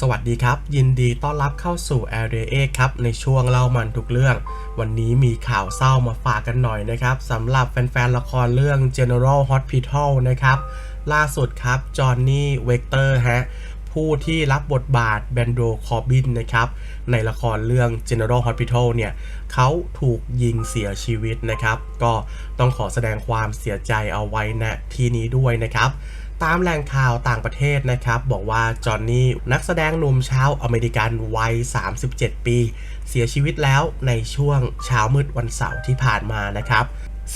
สวัสดีครับ ยินดีต้อนรับเข้าสู่ a r e a ครับ ในช่วงเล่ามันทุกเรื่อง วันนี้มีข่าวเศร้ามาฝากกันหน่อยนะครับสำหรับแฟนๆ ละครเรื่อง General Hospital นะครับ ล่าสุดครับ จอห์นนี่ เวกเตอร์ฮะผู้ที่รับบทบาทแบนโดคอร์บินนะครับ ในละครเรื่อง General Hospital เนี่ยเขาถูกยิงเสียชีวิตนะครับ ก็ต้องขอแสดงความเสียใจเอาไว้ณที่นี้ด้วยนะครับ ตามแหล่งข่าวต่างประเทศนะครับ บอกว่าจอห์นนี่นักแสดงหนุ่มชาวอเมริกันวัย 37 ปี เสียชีวิตแล้วในช่วงเช้ามืดวันเสาร์ที่ผ่านมานะครับ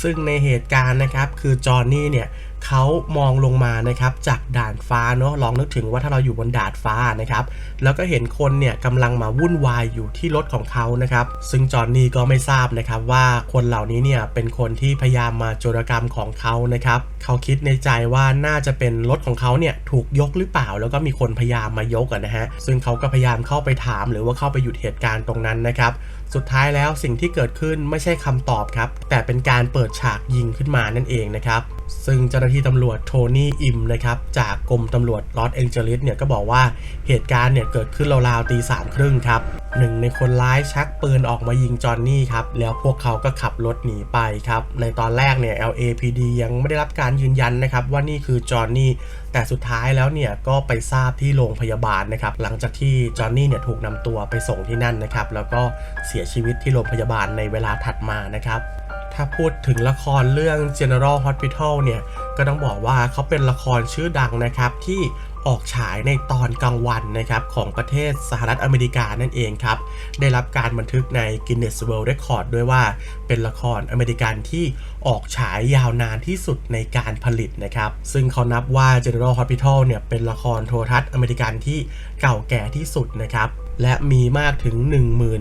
ซึ่งในเหตุการณ์นะครับคือจอห์นนี่เนี่ย เขามองลงมานะครับจากด่านฟ้าเนาะลองนึกถึงว่าถ้าเราอยู่บนดาดฟ้านะครับแล้วก็เห็นคนเนี่ยกำลังมาวุ่นวายอยู่ที่รถของเขานะครับซึ่งจอห์นนี่ก็ไม่ทราบนะครับว่าคนเหล่านี้เนี่ยเป็นคนที่พยายามมาโจรกรรมของเขานะครับเขาคิดในใจว่าน่าจะเป็นรถของเขาเนี่ยถูกยกหรือเปล่า แล้วก็มีคนพยายามมายกอะนะฮะซึ่งเขาก็พยายามเข้าไปถาม หรือว่าเข้าไปหยุดเหตุการณ์ตรงนั้นนะครับสุดท้ายแล้วสิ่งที่เกิดขึ้นไม่ใช่คำตอบครับแต่เป็นการเปิดฉากยิงขึ้นมานั่นเองนะครับ ซึ่งเจ้าหน้าที่ตำรวจโทนี่อิมนะครับจากกรมตำรวจลอสแองเจลิสเนี่ยก็บอกว่าเหตุการณ์เนี่ยเกิดขึ้นราวๆตีสามครึ่งครับหนึ่งในคนร้ายชักปืนออกมายิงจอห์นนี่ครับ แล้วพวกเขาก็ขับรถหนีไปครับ ในตอนแรกเนี่ย LAPD ยังไม่ได้รับการยืนยันนะครับ ว่านี่คือจอห์นนี่แต่สุดท้ายแล้วเนี่ย ก็ไปทราบที่โรงพยาบาลนะครับ หลังจากที่จอห์นนี่เนี่ยถูกนำตัวไปส่งที่นั่นนะครับ แล้วก็เสียชีวิตที่โรงพยาบาลในเวลาถัดมานะครับ ถ้าพูดถึงละครเรื่อง General Hospital เนี่ย ก็ต้องบอกว่าเขาเป็นละครชื่อดังนะครับที่ออกฉายในตอนกลางวันนะครับของประเทศสหรัฐอเมริกานั่นเองครับ ได้รับการบันทึกใน Guinness World Record ด้วยว่าเป็นละครอเมริกันที่ออกฉายยาวนานที่สุดในการผลิตนะครับ ซึ่งเขานับว่า General Hospital เนี่ยเป็นละครโทรทัศน์อเมริกันที่เก่าแก่ที่สุดนะครับ และมีมากถึง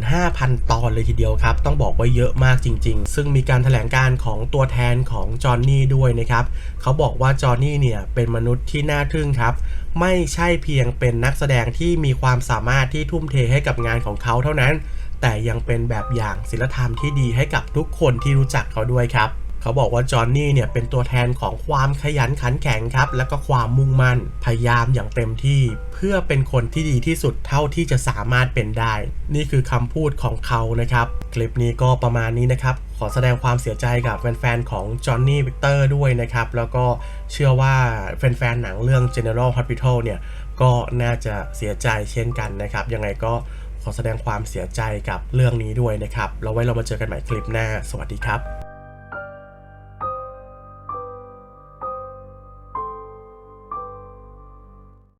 15,000 ตอนเลยทีเดียวครับ ต้องบอกว่าเยอะมากจริง ๆ ซึ่งมีการถแถลงการของตัวแทนของจอห์นนี่ด้วยนะครับ เขาบอกว่าจอห์นนี่เนี่ยเป็นมนุษย์ที่น่าทึ่งครับ ไม่ใช่เพียงเป็นนักแสดงที่มีความสามารถที่ทุ่มเทให้กับงานของเขาเท่านั้น แต่ยังเป็นแบบอย่างศิลธรรมที่ดีให้กับทุกคนที่รู้จักเขาด้วยครับ เขาบอกว่าจอห์นนี่เนี่ยเป็นตัวแทนของความขยันขันแข็งครับ แล้วก็ความมุ่งมั่น พยายามอย่างเต็มที่ เพื่อเป็นคนที่ดีที่สุดเท่าที่จะสามารถเป็นได้ นี่คือคำพูดของเขานะครับ คลิปนี้ก็ประมาณนี้นะครับ ขอแสดงความเสียใจกับแฟนๆของจอห์นนี่วิกเตอร์ด้วยนะครับ แล้วก็เชื่อว่าแฟนๆหนังเรื่อง General Hospital เนี่ยก็น่าจะเสียใจเช่นกันนะครับ ยังไงก็ขอแสดงความเสียใจกับเรื่องนี้ด้วยนะครับแล้วไว้เรามาเจอกันใหม่คลิปหน้า สวัสดีครับ